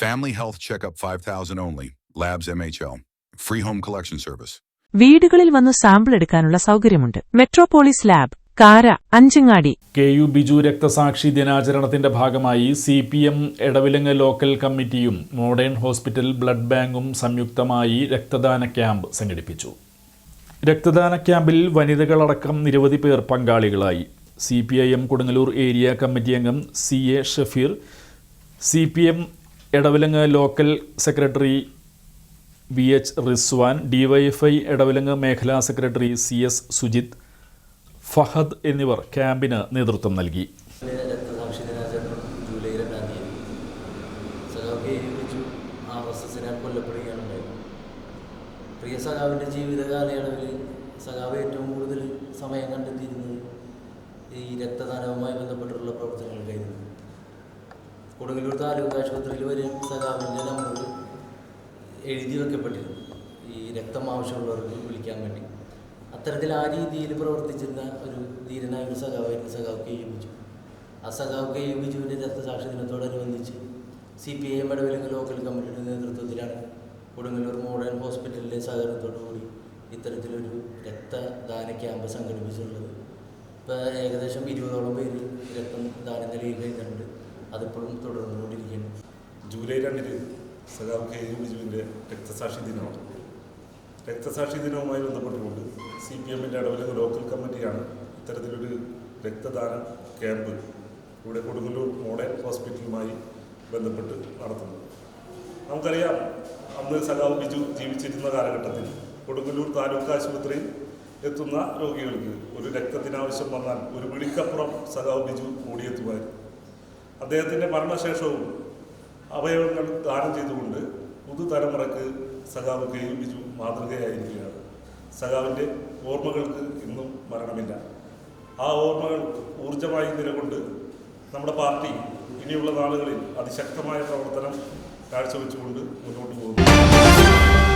Family health checkup 5000 only. Labs MHL. Free home collection service. വീടുകളിൽ വന്ന് sample എടുക്കാനുള്ള സൗകര്യമുണ്ട് മെട്രോപോളിസ് ലാബ് കാര അഞ്ചങ്ങാടി കെ യു ബിജു രക്തസാക്ഷി ദിനാചരണത്തിന്റെ ഭാഗമായി C P M Edavilangu local കമ്മിറ്റിയും മോഡേൺ ഹോസ്പിറ്റൽ ബ്ലഡ് ബാങ്കും സംയുക്തമായി രക്തദാന ക്യാമ്പ് സംഘടിപ്പിച്ചു രക്തദാന ക്യാമ്പിൽ വനിതകളടക്കം നിരവധി പേർ പങ്കാളികളായി C P I M Kodungallur area committee അംഗം C A Shafeer C P M Edavilangu local secretary V H Rizwan DYFI Edavilangu മേഖലാ secretary C S Sujith Fahad എന്നിവർ ക്യാമ്പിന് നേതൃത്വം നൽകി. പ്രിയ സഖാവിന്റെ ജീവിത സഖാവ് ഏറ്റവും കൂടുതൽ സമയം കണ്ടെത്തിയിരുന്നത് ഈ രക്തദാനവുമായി ബന്ധപ്പെട്ടുള്ള പ്രവർത്തനങ്ങൾക്കായിരുന്നു കൊടുങ്ങല്ലൂർ താലൂക്ക് ആശുപത്രിയിൽ വരെ സഖാവിന്റെ നമ്പർ എഴുതി വെക്കപ്പെട്ടിരുന്നു. ഈ രക്തം ആവശ്യമുള്ളവർക്ക് വിളിക്കാൻ വേണ്ടി. അത്തരത്തിൽ ആ രീതിയിൽ പ്രവർത്തിച്ചിരുന്ന ഒരു ധീരനായ ഒരു സഖാവായിരുന്നു സഖാവ് കെ. ബിജു. ആ സഖാവ് കെ. ബിജുവിന്റെ രക്തസാക്ഷി ദിനത്തോടനുബന്ധിച്ച് C P I M local കമ്മിറ്റിയുടെ നേതൃത്വത്തിലാണ് കൊടുങ്ങല്ലൂർ മോഡേൺ ഹോസ്പിറ്റലിലെ സഹകരണത്തോടുകൂടി ഇത്തരത്തിലൊരു രക്തദാന ക്യാമ്പ് സംഘടിപ്പിച്ചിട്ടുള്ളത്. ഇപ്പോൾ ഏകദേശം ഇരുപതോളം പേര് രക്തം ദാനം നൽകി കഴിഞ്ഞിട്ടുണ്ട്. അതിപ്പോഴും തുടർന്നുകൊണ്ടിരിക്കുകയാണ് ജൂലൈ രണ്ടിന് സഖാവ് കെ ബിജുവിന്റെ രക്തസാക്ഷി ദിനമാണ്. രക്തസാക്ഷി ദിനവുമായി ബന്ധപ്പെട്ടുകൊണ്ട് സി പി എമ്മിന്റെ ഇടവിലെ ലോക്കൽ കമ്മിറ്റിയാണ് ഇത്തരത്തിലൊരു രക്തദാന ക്യാമ്പ് ഇവിടെ കൊടുങ്ങല്ലൂർ മോഡേൺ ഹോസ്പിറ്റലുമായി ബന്ധപ്പെട്ട് നടത്തുന്നത്. നമുക്കറിയാം അന്ന് സഖാവ് ബിജു ജീവിച്ചിരുന്ന കാലഘട്ടത്തിൽ കൊടുങ്ങല്ലൂർ താലൂക്ക് ആശുപത്രിയിൽ എത്തുന്ന രോഗികൾക്ക് ഒരു രക്തത്തിനാവശ്യം വന്നാൽ ഒരു വിളിക്കപ്പുറം സഖാവ് ബിജു ഓടിയെത്തുമായിരുന്നു അദ്ദേഹത്തിന്റെ മരണശേഷവും അവയവങ്ങൾ ദാനം ചെയ്തുകൊണ്ട് പുതുതലമുറക്ക് സഖാവ് കെ യു ബിജു മാതൃകയായിരിക്കുകയാണ്. സഖാവിന്റെ ഓർമ്മകൾക്ക് ഇന്നും മരണമില്ല. ആ ഓർമ്മകൾ ഊർജമായി നിലകൊണ്ട് നമ്മുടെ പാർട്ടി ഇനിയുള്ള നാളുകളിൽ അതിശക്തമായ പ്രവർത്തനം കാഴ്ചവെച്ചുകൊണ്ട് മുന്നോട്ട് പോകുന്നു.